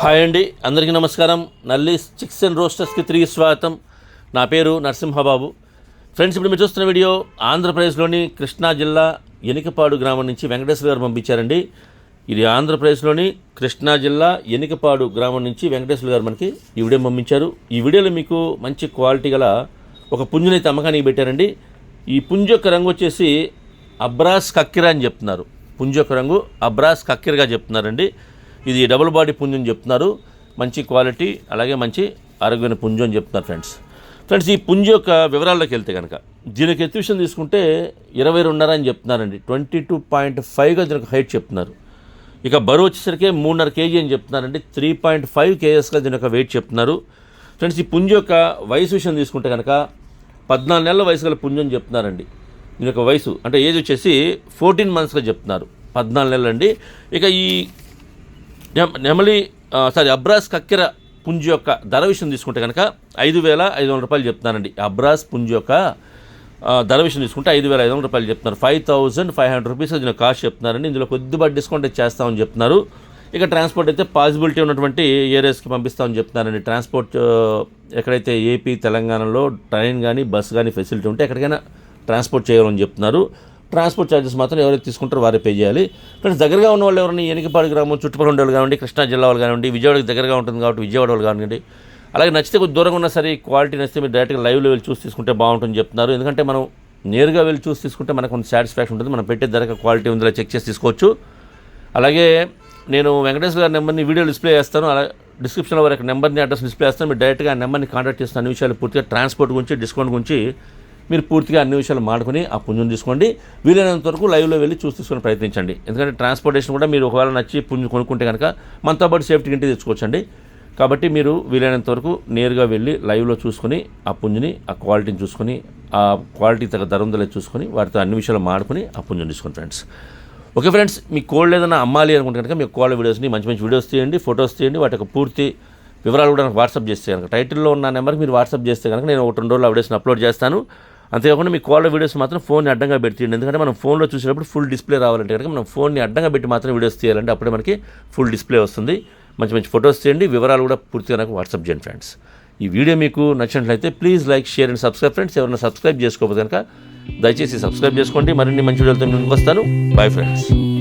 Hi అండి అందరికీ నమస్కారం. నల్లి చిక్స్ అండ్ రోస్టర్స్కి తిరిగి స్వాగతం. నా పేరు నరసింహబాబు. ఫ్రెండ్స్ ఇప్పుడు మీరు చూస్తున్న వీడియో ఆంధ్రప్రదేశ్లోని కృష్ణా జిల్లా ఎనికపాడు గ్రామం నుంచి వెంకటేశ్వర గారు పంపించారండి. ఇది ఆంధ్రప్రదేశ్లోని కృష్ణా జిల్లా ఎనికపాడు గ్రామం నుంచి వెంకటేశ్వర గారు మనకి ఈ వీడియో పంపించారు. ఈ వీడియోలో మీకు మంచి క్వాలిటీ గల ఒక పుంజునైతే అమ్మకానికి పెట్టారండి. ఈ పుంజు యొక్క రంగు వచ్చేసి అబ్రాస్ కక్కిరా అని చెప్తున్నారు. పుంజు యొక్క రంగు. అబ్రాస్ కక్కిరగా చెప్తున్నారండి. ఇది డబుల్ బాడీ పుంజు అని చెప్తున్నారు. మంచి క్వాలిటీ అలాగే మంచి ఆరోగ్యమైన పుంజు అని చెప్తున్నారు ఫ్రెండ్స్. ఫ్రెండ్స్ ఈ పుంజు యొక్క వివరాల్లోకి వెళ్తే కనుక దీనికి ఎత్తువిషన్ తీసుకుంటే ఇరవై రెండున్నర అని చెప్తున్నారండి. ట్వంటీ టూ పాయింట్ ఫైవ్గా దీనికి హైట్ చెప్తున్నారు. ఇక బరువు వచ్చేసరికి మూడున్నర కేజీ అని చెప్తున్నారండి. త్రీ పాయింట్ ఫైవ్ కేజెస్గా దీని యొక్క వెయిట్ చెప్తున్నారు. ఫ్రెండ్స్ ఈ పుంజు యొక్క వయసు విషయం తీసుకుంటే కనుక పద్నాలుగు నెలల వయసు గల పుంజు అని చెప్తున్నారండి. దీని యొక్క వయసు. అంటే ఏజ్ వచ్చేసి ఫోర్టీన్ మంత్స్గా చెప్తున్నారు. పద్నాలుగు నెలలు అండి ఇక ఈ నెమ- నెమలి సారీ అబ్రాస్ కక్కెర పుంజు యొక్క ధర విషయం తీసుకుంటే కనుక ఐదు వేల ఐదు వందల రూపాయలు చెప్తున్నానండి అబ్రాస్ పుంజు యొక్క ధర విషయం తీసుకుంటే ఐదు వేల ఐదు వందల రూపాయలు చెప్తున్నారు. Five thousand five hundred rupees దీని కాస్ట్ చెప్తున్నారండి. ఇందులో కొద్దిపాటి డిస్కౌంట్ చేస్తామని చెప్తున్నారు. ఇక ట్రాన్స్పోర్ట్ అయితే పాసిబిలిటీ ఉన్నటువంటి ఏరియాస్కి పంపిస్తామని చెప్తున్నారండి. ట్రాన్స్పోర్ట్ ఎక్కడైతే ఏపీ తెలంగాణలో ట్రైన్ కానీ బస్ కానీ ఫెసిలిటీ ఉంటే ఎక్కడికైనా ట్రాన్స్పోర్ట్ చేయాలని చెప్తున్నారు. ట్రాన్స్పోర్ట్ ఛార్జెస్ మాత్రం ఎవరైతే తీసుకుంటారో వారే పే చేయాలి. ఫ్రెండ్స్ దగ్గరగా ఉన్న వాళ్ళు ఎవరైనా ఎనికపాడు గ్రామం చుట్టుపక్కల ఉండే వాళ్ళు కానివ్వండి కృష్ణా జిల్లా వాళ్ళు కానివ్వండి విజయవాడకి దగ్గరగా ఉంటుంది కాబట్టి విజయవాడ వాళ్ళు కానివ్వండి అలాగే నచ్చితే కొద్ది దూరంగా ఉన్నా సరే క్వాలిటీ నచ్చితే మీరు డైరెక్ట్గా లైవ్లో వెళ్ళి చూసి తీసుకుంటే బాగుంటుంది చెప్తున్నారు. ఎందుకంటే మనం నేరుగా వెళ్ళి చూసి తీసుకుంటే మనకు కొంత సాటిస్ఫాక్షన్ ఉంటుంది. మనం పెట్టే ధరకు క్వాలిటీ ఉందిలా చెక్ చేసి తీసుకోవచ్చు. అలాగే నేను వెంకటేశ్వర గారి నెంబర్ని వీడియో డిస్ప్లే చేస్తాను. అలా డిస్క్రిప్షన్లో వారి నెంబర్ని అడ్రస్ డిస్ప్లే చేస్తాను. మీరు డైరెక్ట్గా ఆ నెంబర్ని కాంటాక్ట్ చేస్తున్న అన్ని విషయాలు పూర్తిగా ట్రాన్స్పోర్ట్ గురించి డిస్కౌంట్ గురించి మీరు పూర్తిగా అన్ని విషయాలు మాడుకుని ఆ పుంజుని తీసుకోండి. వీలైనంత వరకు లైవ్లో వెళ్ళి చూసి తీసుకుని ప్రయత్నించండి. ఎందుకంటే ట్రాన్స్పోర్టేషన్ కూడా మీరు ఒకవేళ నచ్చి పుంజు కొనుక్కుంటే కనుక మనతో పాటు సేఫ్టీ ఇంటికి తెచ్చుకోవచ్చండి. కాబట్టి మీరు వీలైనంత వరకు నేరుగా వెళ్ళి లైవ్లో చూసుకుని ఆ పుంజుని ఆ క్వాలిటీని చూసుకొని ఆ క్వాలిటీ తగ్గ ధర చూసుకొని వాటితో అన్ని విషయాలు మాడుకుని ఆ పుంజుని తీసుకోండి ఫ్రెండ్స్ ఓకే ఫ్రెండ్స్ మీ కోల్డ్ ఏదైనా అమ్మాలి అనుకుంటే కనుక మీ కోళ్ళ వీడియోస్ని మంచి మంచి వీడియోస్ తీయండి ఫొటోస్ తీయండి వాటి యొక్క పూర్తి వివరాలు కూడా నాకు వాట్సాప్ చేస్తే కనుక. టైటిల్లో ఉన్న నెంబర్కి మీరు వాట్సాప్ చేస్తే కనుక నేను ఒక రెండు రోజులు ఆ అప్లోడ్ చేస్తాను. అంతేకాకుండా మీ కాల్ వీడియోస్ మాత్రం ఫోన్ని అడ్డంగా పెట్టిండి ఎందుకంటే మనం ఫోన్లో చూసేటప్పుడు ఫుల్ డిస్ప్లే రావాలంటే కనుక మనం ఫోన్ని అడ్డంగా పెట్టి మాత్రం వీడియోస్ తీయాలంటే అప్పుడే మనకి ఫుల్ డిస్ప్లే వస్తుంది. మంచి మంచి ఫొటోస్ తీయండి. వివరాలు కూడా పూర్తిగా నాకు వాట్సాప్ చేయండి ఫ్రెండ్స్. ఈ వీడియో మీకు నచ్చినట్లయితే please like share and subscribe friends. ఎవరైనా సబ్స్క్రైబ్ చేసుకోకపోతే కనుక దయచేసి సబ్స్క్రైబ్ చేసుకోండి. మరిన్ని మంచి వీడియోలతో ముందుకు వస్తాను. Bye friends